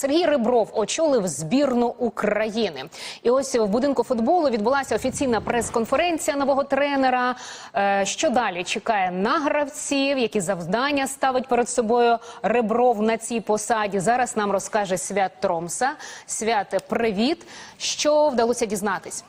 Сергій Рибров очолив збірну України. І ось в будинку футболу відбулася офіційна прес-конференція нового тренера. Е, Що далі чекає на гравців, які завдання ставить перед собою Рибров на цій посаді? Зараз нам розкаже Свят Тромса. Свят, привіт. Що вдалося дізнатись?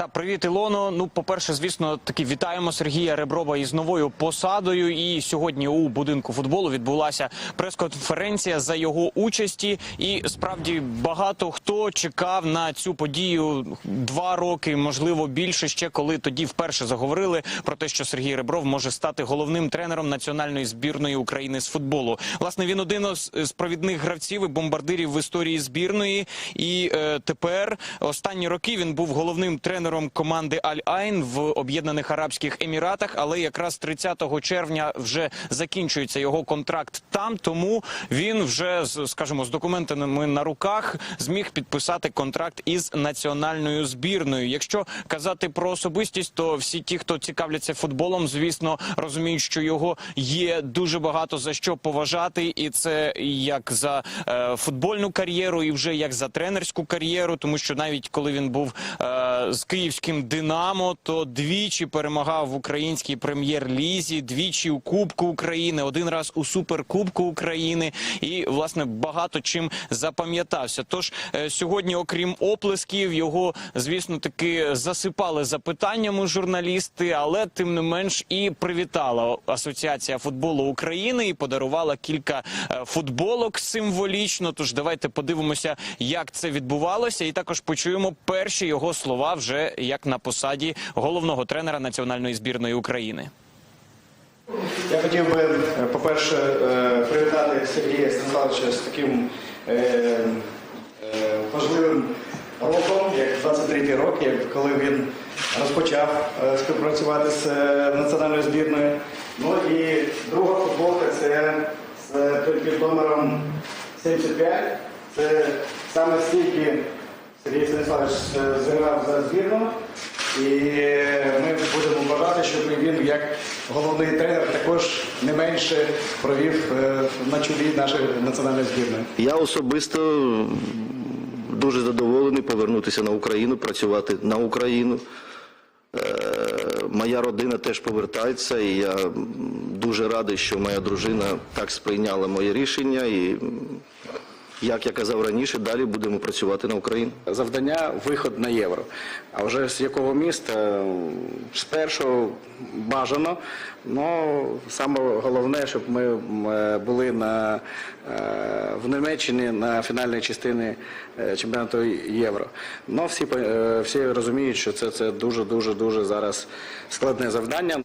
Та привіт, Ілоно. Ну, по-перше, звісно, таки вітаємо Сергія Реброва із новою посадою. І сьогодні у будинку футболу відбулася прес-конференція за його участі. І справді багато хто чекав на цю подію два роки, можливо, більше ще коли тоді вперше заговорили про те, що Сергій Ребров може стати головним тренером національної збірної України з футболу. Власне, він один з провідних гравців і бомбардирів в історії збірної. І е, тепер останні роки він був головним тренером команди Аль Айн в Об'єднаних Арабських Еміратах. Але якраз 30 червня вже закінчується його контракт там. Тому він вже скажімо, з документами на руках зміг підписати контракт із національною збірною. Якщо казати про особистість, то всі ті, хто цікавляться футболом, звісно, розуміють, що його є дуже багато за що поважати, і це як за е, футбольну кар'єру, і вже як за тренерську кар'єру, тому що навіть коли він був е, з київським Динамо, то двічі перемагав в українській прем'єр-лізі, двічі у Кубку України, один раз у Суперкубку України, і власне багато чим запам'ятався. Тож е, сьогодні, окрім оплесків, його звісно таки засипали запитаннями журналісти, але тим не менш і привітала Асоціація футболу України і подарувала кілька е, футболок символічно. Тож давайте подивимося, як це відбувалося, і також почуємо перші його слова вже як на посаді головного тренера національної збірної України. Я хотів би, е, по-перше, е, привітати Сергія Станіславовича з таким е, важливим роком, як 23-й рок, як коли він розпочав співпрацювати з національною збірною. Ну і друга футболка це з під номером 75. Це саме стільки Сергій Станіславович е, зіграв за збірну. І ми будемо бажати, щоб він як головний тренер також не менше провів е, на чолі нашої національної збірної. Я особисто дуже задоволений повернутися на Україну, працювати на Україну. Е, Моя родина теж повертається, і я дуже радий, що моя дружина так сприйняла моє рішення. І, як я казав раніше, далі будемо працювати на Україну. завдання виход на євро. А вже з якого міста з першого бажано. Ну саме головне, щоб ми е, були на е, в Німеччині на фінальній частині е, чемпіонату Євро. Ну всі всі розуміють, що це, це дуже дуже дуже зараз складне завдання.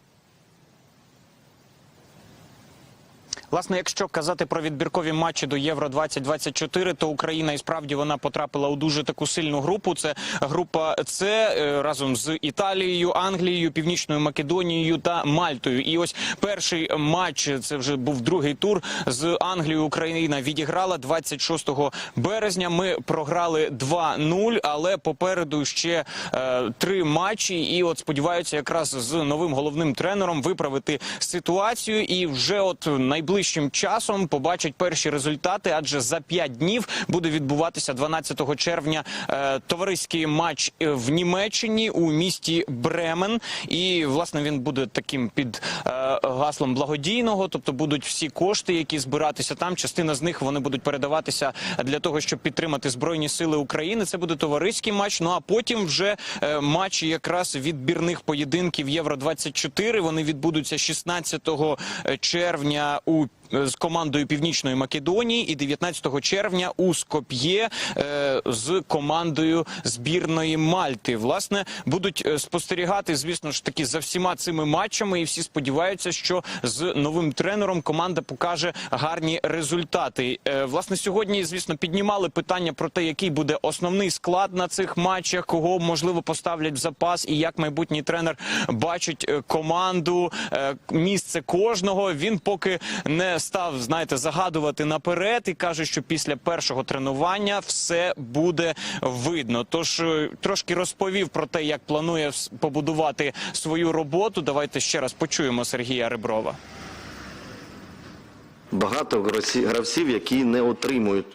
Власне, якщо казати про відбіркові матчі до Євро 2024 то Україна і справді вона потрапила у дуже таку сильну групу. Це група С е, разом з Італією, Англією, Північною Македонією та Мальтою. І ось перший матч це вже був другий тур з Англією. Україна відіграла 26 березня. Ми програли 2-0, але попереду ще е, три матчі. І от сподіваються, якраз з новим головним тренером виправити ситуацію. І вже от найближчим часом побачать перші результати, адже за п'ять днів буде відбуватися 12 червня е, товариський матч е, в Німеччині у місті Бремен. І власне він буде таким під е, гаслом благодійного, тобто будуть всі кошти, які збиратися там. Частина з них вони будуть передаватися для того, щоб підтримати збройні сили України. Це буде товариський матч. Ну а потім вже е, матчі якраз відбірних поєдинків Євро 24 Вони відбудуться 16 червня у е, з командою Північної Македонії і 19 червня у Скоп'є е, з командою збірної Мальти. Власне будуть е, спостерігати, звісно ж таки, за всіма цими матчами, і всі сподіваються, що з новим тренером команда покаже гарні результати. Е, Власне, сьогодні, звісно, піднімали питання про те, який буде основний склад на цих матчах, кого можливо поставлять в запас, і як майбутній тренер бачить е, команду, е, місце кожного. Він поки не став, знаєте, загадувати наперед і каже, що після першого тренування все буде видно. Тож е, трошки розповів про те, як планує побудувати свою роботу. Давайте ще раз почуємо Сергія Реброва. багато гравці- гравців, які не отримують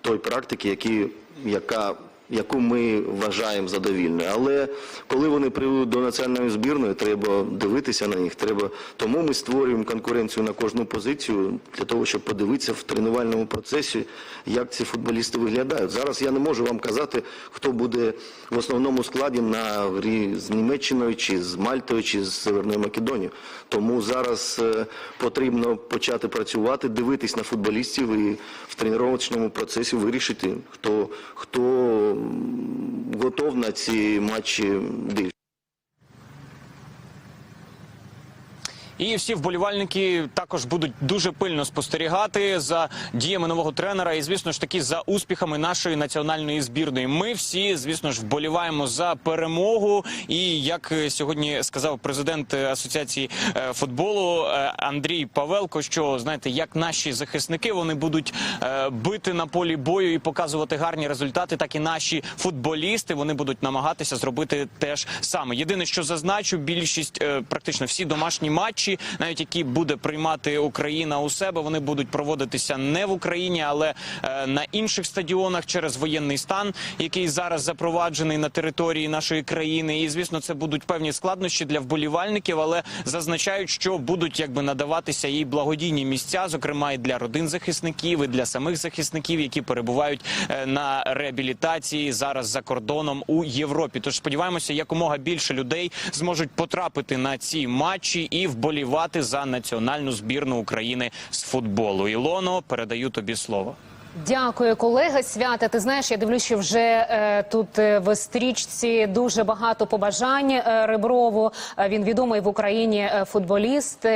той практики, які, яка, яку ми вважаємо задовільною. Але коли вони прийдуть до національної збірної, треба дивитися на них. Треба тому ми створюємо конкуренцію на кожну позицію для того, щоб подивитися в тренувальному процесі, як ці футболісти виглядають. Зараз я не можу вам казати, хто буде в основному складі на грі з Німеччиною, чи з Мальтою, чи з Северною Македонією. Тому зараз е, потрібно почати працювати, дивитись на футболістів і в тренувальному процесі вирішити, хто, хто готов на ці матчі більше. І всі вболівальники також будуть дуже пильно спостерігати за діями нового тренера і, звісно ж таки, за успіхами нашої національної збірної. Ми всі, звісно ж, вболіваємо за перемогу. І як сьогодні сказав президент асоціації е, футболу е, Андрій Павелко, що знаєте, як наші захисники вони будуть е, бити на полі бою і показувати гарні результати, так і наші футболісти вони будуть намагатися зробити теж саме. Єдине, що зазначу, більшість практично всі домашні матчі, навіть які буде приймати Україна у себе, вони будуть проводитися не в Україні, але е, на інших стадіонах через воєнний стан, який зараз запроваджений на території нашої країни. І звісно, це будуть певні складнощі для вболівальників, але зазначають, що будуть якби надаватися і благодійні місця, зокрема і для родин захисників, і для самих захисників, які перебувають е, на реабілітації зараз за кордоном у Європі. Тож сподіваємося, якомога більше людей зможуть потрапити на ці матчі і вболівати за національну збірну України з футболу. Ілоно, передаю тобі слово. Дякую, колеги. Свята. Ти знаєш, я дивлюсь, що вже е, тут е, в стрічці дуже багато побажань е, Реброву. Е, він відомий в Україні е, футболіст.